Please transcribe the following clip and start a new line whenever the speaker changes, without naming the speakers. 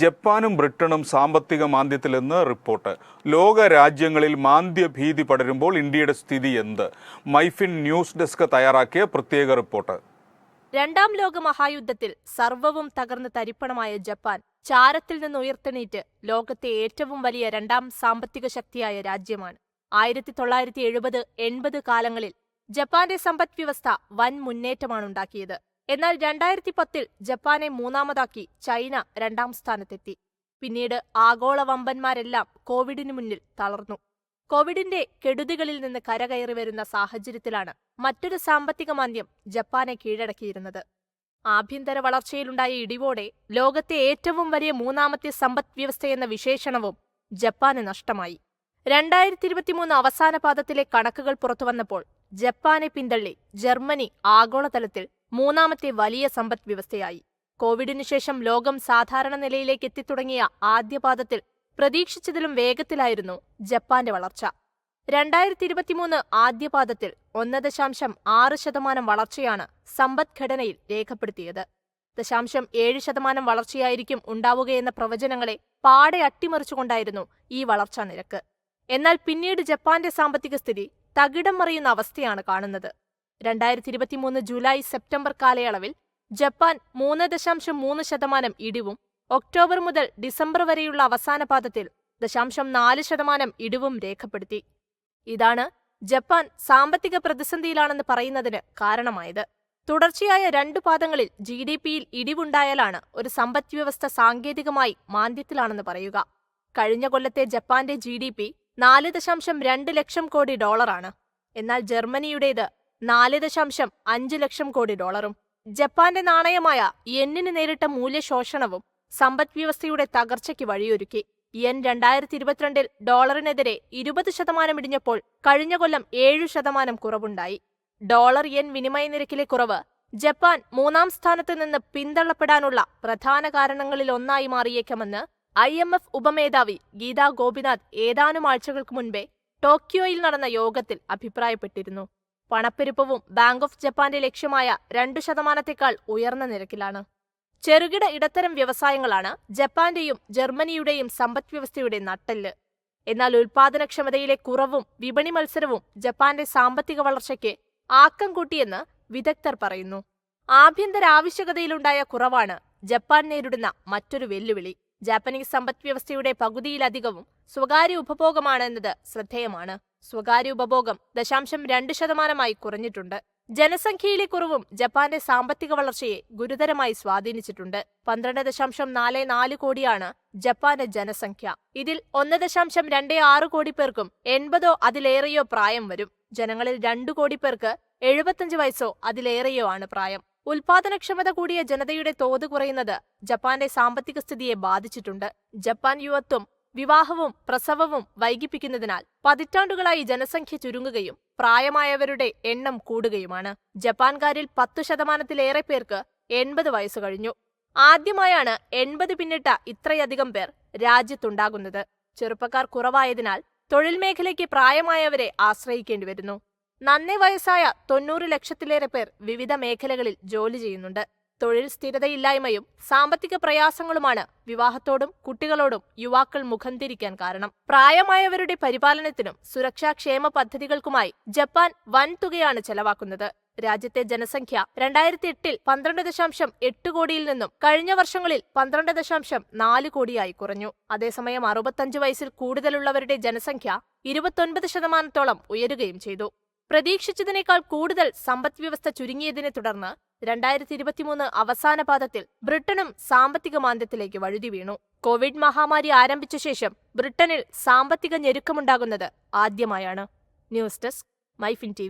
ജപ്പാനും ബ്രിട്ടനും സാമ്പത്തിക മാന്ദ്യത്തിലെന്ന് റിപ്പോർട്ട്. ലോക രാജ്യങ്ങളിൽ മാന്ദ്യ ഭീതി പടരുമ്പോൾ ഇന്ത്യയുടെ സ്ഥിതി എന്ത്? മൈഫിൻ ന്യൂസ് ഡെസ്ക് തയ്യാറാക്കിയ പ്രത്യേക റിപ്പോർട്ട്.
രണ്ടാം ലോക മഹായുദ്ധത്തിൽ സർവവും തകർന്ന് തരിപ്പണമായ ജപ്പാൻ ചാരത്തിൽ നിന്ന് ഉയർത്തെണീറ്റ് ലോകത്തെ ഏറ്റവും വലിയ രണ്ടാം സാമ്പത്തിക ശക്തിയായ രാജ്യമാണ്. ആയിരത്തി തൊള്ളായിരത്തി എഴുപത് എൺപത് കാലങ്ങളിൽ ജപ്പാന്റെ സമ്പദ് വ്യവസ്ഥ വൻ മുന്നേറ്റമാണുണ്ടാക്കിയത്. എന്നാൽ രണ്ടായിരത്തി പത്തിൽ ജപ്പാനെ മൂന്നാമതാക്കി ചൈന രണ്ടാം സ്ഥാനത്തെത്തി. പിന്നീട് ആഗോള വമ്പന്മാരെല്ലാം കോവിഡിനു മുന്നിൽ തളർന്നു. കോവിഡിന്റെ കെടുതികളിൽ നിന്ന് കരകയറി വരുന്ന സാഹചര്യത്തിലാണ് മറ്റൊരു സാമ്പത്തിക മാന്ദ്യം ജപ്പാനെ കീഴടക്കിയിരുന്നത്. ആഭ്യന്തര വളർച്ചയിലുണ്ടായ ഇടിവോടെ ലോകത്തെ ഏറ്റവും വലിയ മൂന്നാമത്തെ സമ്പദ് വ്യവസ്ഥയെന്ന വിശേഷണവും ജപ്പാന് നഷ്ടമായി. രണ്ടായിരത്തി ഇരുപത്തിമൂന്ന് അവസാന പാദത്തിലെ കണക്കുകൾ പുറത്തുവന്നപ്പോൾ ജപ്പാനെ പിന്തള്ളി ജർമ്മനി ആഗോളതലത്തിൽ മൂന്നാമത്തെ വലിയ സമ്പദ് വ്യവസ്ഥയായി. കോവിഡിനു ശേഷം ലോകം സാധാരണ നിലയിലേക്ക് എത്തിത്തുടങ്ങിയ ആദ്യപാദത്തിൽ പ്രതീക്ഷിച്ചതിലും വേഗത്തിലായിരുന്നു ജപ്പാന്റെ വളർച്ച. രണ്ടായിരത്തി ഇരുപത്തിമൂന്ന് ആദ്യപാദത്തിൽ ഒന്ന് ദശാംശം ആറ് ശതമാനം വളർച്ചയാണ് സമ്പദ്ഘടനയിൽ രേഖപ്പെടുത്തിയത്. ദശാംശം ഏഴ് ശതമാനം വളർച്ചയായിരിക്കും ഉണ്ടാവുകയെന്ന പ്രവചനങ്ങളെ പാടെ അട്ടിമറിച്ചുകൊണ്ടായിരുന്നു ഈ വളർച്ചാ നിരക്ക്. എന്നാൽ പിന്നീട് ജപ്പാന്റെ സാമ്പത്തിക സ്ഥിതി തകിടം മറിയുന്ന അവസ്ഥയാണ് കാണുന്നത്. രണ്ടായിരത്തി ഇരുപത്തിമൂന്ന് ജൂലൈ സെപ്റ്റംബർ കാലയളവിൽ ജപ്പാൻ മൂന്ന് ദശാംശം മൂന്ന് ശതമാനം ഇടിവും ഒക്ടോബർ മുതൽ ഡിസംബർ വരെയുള്ള അവസാന പാദത്തിൽ ദശാംശം നാല് ശതമാനം ഇടിവും രേഖപ്പെടുത്തി. ഇതാണ് ജപ്പാൻ സാമ്പത്തിക പ്രതിസന്ധിയിലാണെന്ന് പറയുന്നതിന് കാരണമായത്. തുടർച്ചയായ രണ്ടു പാദങ്ങളിൽ ജി ഡി പിയിൽ ഇടിവുണ്ടായാലാണ് ഒരു സമ്പദ്വ്യവസ്ഥ സാങ്കേതികമായി മാന്ദ്യത്തിലാണെന്ന് പറയുക. കഴിഞ്ഞ കൊല്ലത്തെ ജപ്പാന്റെ ജി ഡി പി നാല് ദശാംശം രണ്ട് ലക്ഷം കോടി ഡോളറാണ്. എന്നാൽ ജർമ്മനിയുടേത് നാല് ദശാംശം അഞ്ച് ലക്ഷം കോടി ഡോളറും. ജപ്പാന്റെ നാണയമായ യെന്നിന് നേരിട്ട മൂല്യശോഷണവും സമ്പദ് വ്യവസ്ഥയുടെ തകർച്ചയ്ക്ക് വഴിയൊരുക്കി. യെൻ രണ്ടായിരത്തി ഇരുപത്തിരണ്ടിൽ ഡോളറിനെതിരെ ഇരുപത് ശതമാനം ഇടിഞ്ഞപ്പോൾ കഴിഞ്ഞ കൊല്ലം ഏഴു ശതമാനം കുറവുണ്ടായി. ഡോളർ യെൻ വിനിമയ നിരക്കിലെ കുറവ് ജപ്പാൻ മൂന്നാം സ്ഥാനത്ത് നിന്ന് പിന്തള്ളപ്പെടാനുള്ള പ്രധാന കാരണങ്ങളിലൊന്നായി മാറിയേക്കുമെന്ന് ഐ എം എഫ് ഉപമേധാവി ഗീതാ ഗോപിനാഥ് ഏതാനും ആഴ്ചകൾക്ക് മുൻപേ ടോക്കിയോയിൽ നടന്ന യോഗത്തിൽ അഭിപ്രായപ്പെട്ടിരുന്നു. പണപ്പെരുപ്പവും ബാങ്ക് ഓഫ് ജപ്പാന്റെ ലക്ഷ്യമായ രണ്ടു ശതമാനത്തേക്കാൾ ഉയർന്ന നിരക്കിലാണ്. ചെറുകിട ഇടത്തരം വ്യവസായങ്ങളാണ് ജപ്പാന്റെയും ജർമ്മനിയുടെയും സമ്പദ്വ്യവസ്ഥയുടെ നട്ടെല്ല്. എന്നാൽ ഉൽപാദനക്ഷമതയിലെ കുറവും വിപണി മത്സരവും ജപ്പാന്റെ സാമ്പത്തിക വളർച്ചയ്ക്ക് ആക്കം കൂട്ടിയെന്ന് വിദഗ്ധർ പറയുന്നു. ആഭ്യന്തര ആവശ്യകതയിലുണ്ടായ കുറവാണ് ജപ്പാൻ നേരിടുന്ന മറ്റൊരു വെല്ലുവിളി. ജാപ്പനീസ് സമ്പദ്വ്യവസ്ഥയുടെ പകുതിയിലധികവും സ്വകാര്യ ഉപഭോഗമാണ് എന്നത് ശ്രദ്ധേയമാണ്. സ്വകാര്യ ഉപഭോഗം ദശാംശം രണ്ട് ശതമാനമായി കുറഞ്ഞിട്ടുണ്ട്. ജനസംഖ്യയിലെ കുറവും ജപ്പാന്റെ സാമ്പത്തിക വളർച്ചയെ ഗുരുതരമായി സ്വാധീനിച്ചിട്ടുണ്ട്. പന്ത്രണ്ട് ദശാംശം നാല് നാല് കോടിയാണ് ജപ്പാന്റെ ജനസംഖ്യ. ഇതിൽ ഒന്ന് ദശാംശം രണ്ട് ആറ് കോടി പേർക്കും എൺപതോ അതിലേറെയോ പ്രായം വരും. ജനങ്ങളിൽ രണ്ടു കോടി പേർക്ക് എഴുപത്തഞ്ച് വയസ്സോ അതിലേറെയോ ആണ് പ്രായം. ഉൽപാദനക്ഷമത കൂടിയ ജനതയുടെ തോത് കുറയുന്നത് ജപ്പാന്റെ സാമ്പത്തിക സ്ഥിതിയെ ബാധിച്ചിട്ടുണ്ട്. ജപ്പാൻ യുവത്വം വിവാഹവും പ്രസവവും വൈകിപ്പിക്കുന്നതിനാൽ പതിറ്റാണ്ടുകളായി ജനസംഖ്യ ചുരുങ്ങുകയും പ്രായമായവരുടെ എണ്ണം കൂടുകയുമാണ്. ജപ്പാൻകാരിൽ പത്തു ശതമാനത്തിലേറെ പേർക്ക് എൺപത് വയസ്സ് കഴിഞ്ഞു. ആദ്യമായാണ് എൺപത് പിന്നിട്ട ഇത്രയധികം പേർ രാജ്യത്തുണ്ടാകുന്നത്. ചെറുപ്പക്കാർ കുറവായതിനാൽ തൊഴിൽ മേഖലയ്ക്ക് പ്രായമായവരെ ആശ്രയിക്കേണ്ടി വരുന്നു നന്നേ വയസ്സായ തൊണ്ണൂറ് ലക്ഷത്തിലേറെ പേർ വിവിധ മേഖലകളിൽ ജോലി ചെയ്യുന്നുണ്ട്. തൊഴിൽ സ്ഥിരതയില്ലായ്മയും സാമ്പത്തിക പ്രയാസങ്ങളുമാണ് വിവാഹത്തോടും കുട്ടികളോടും യുവാക്കൾ മുഖം തിരിക്കാൻ കാരണം. പ്രായമായവരുടെ പരിപാലനത്തിനും സുരക്ഷാ ക്ഷേമ പദ്ധതികൾക്കുമായി ജപ്പാൻ വൻതുകയാണ് ചെലവാക്കുന്നത്. രാജ്യത്തെ ജനസംഖ്യ രണ്ടായിരത്തി എട്ടിൽ പന്ത്രണ്ട് ദശാംശം എട്ട് കോടിയിൽ നിന്നും കഴിഞ്ഞ വർഷങ്ങളിൽ പന്ത്രണ്ട് ദശാംശം നാല് കോടിയായി കുറഞ്ഞു. അതേസമയം അറുപത്തഞ്ച് വയസ്സിൽ കൂടുതലുള്ളവരുടെ ജനസംഖ്യ ഇരുപത്തൊൻപത് ശതമാനത്തോളം ഉയരുകയും ചെയ്തു. പ്രതീക്ഷിച്ചതിനേക്കാൾ കൂടുതൽ സമ്പദ്വ്യവസ്ഥ ചുരുങ്ങിയതിനെ തുടർന്ന് രണ്ടായിരത്തി ഇരുപത്തിമൂന്ന് അവസാന പാദത്തിൽ ബ്രിട്ടനും സാമ്പത്തിക മാന്ദ്യത്തിലേക്ക് വഴുതി വീണു. കോവിഡ് മഹാമാരി ആരംഭിച്ച ശേഷം ബ്രിട്ടനിൽ സാമ്പത്തിക ഞെരുക്കമുണ്ടാകുന്നത് ആദ്യമായാണ്. News desk MyFin T